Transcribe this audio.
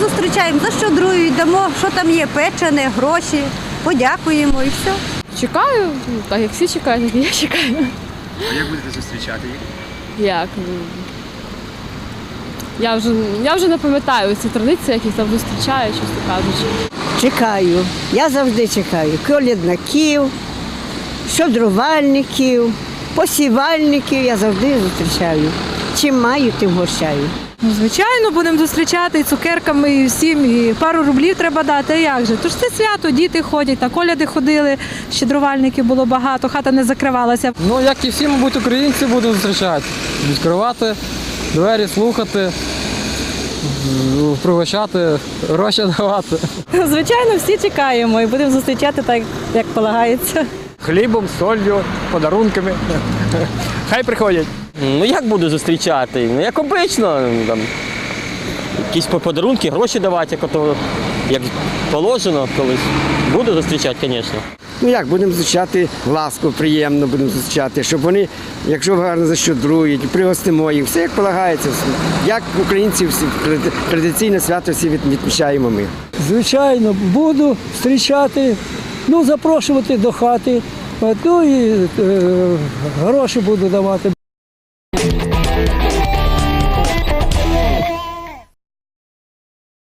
зустрічаємо, защодрують, дамо, що там є, печене, гроші, подякуємо і все. Чекаю, ну, так як всі чекають, так і я чекаю. А як будете зустрічати їх? Як? ну, Я вже, я вже не пам'ятаю ці традиції, які там зустрічають, чесно кажучи. Чекаю. Я завжди чекаю. Колядників, щодрувальників, посівальників я завжди зустрічаю. Чим маю, тим гощаю. Ну, звичайно, будемо зустрічати і цукерками, і всім, і пару рублів треба дати. А як же? Тож це свято, діти ходять, та коляди ходили, щедрувальників було багато, хата не закривалася. Ну, як і всі, мабуть, українці будемо зустрічати. Відкривати двері, слухати, пригощати, гроші давати. Звичайно, всі чекаємо і будемо зустрічати так, як полагається. хлібом, солью, подарунками. Хай приходять. Ну як буду зустрічати? Ну як обично, там, якісь по- подарунки, гроші давати, як, ото, як положено колись. Буду зустрічати, звісно. Ну як, будемо зустрічати ласку, приємно будемо зустрічати, щоб вони, якщо гарно защодрують, пригостимо їх, все як полагається. Як українці всі традиційне свято всі від- відмічаємо ми. Звичайно, буду зустрічати, ну, запрошувати до хати, ну і е, гроші буду давати.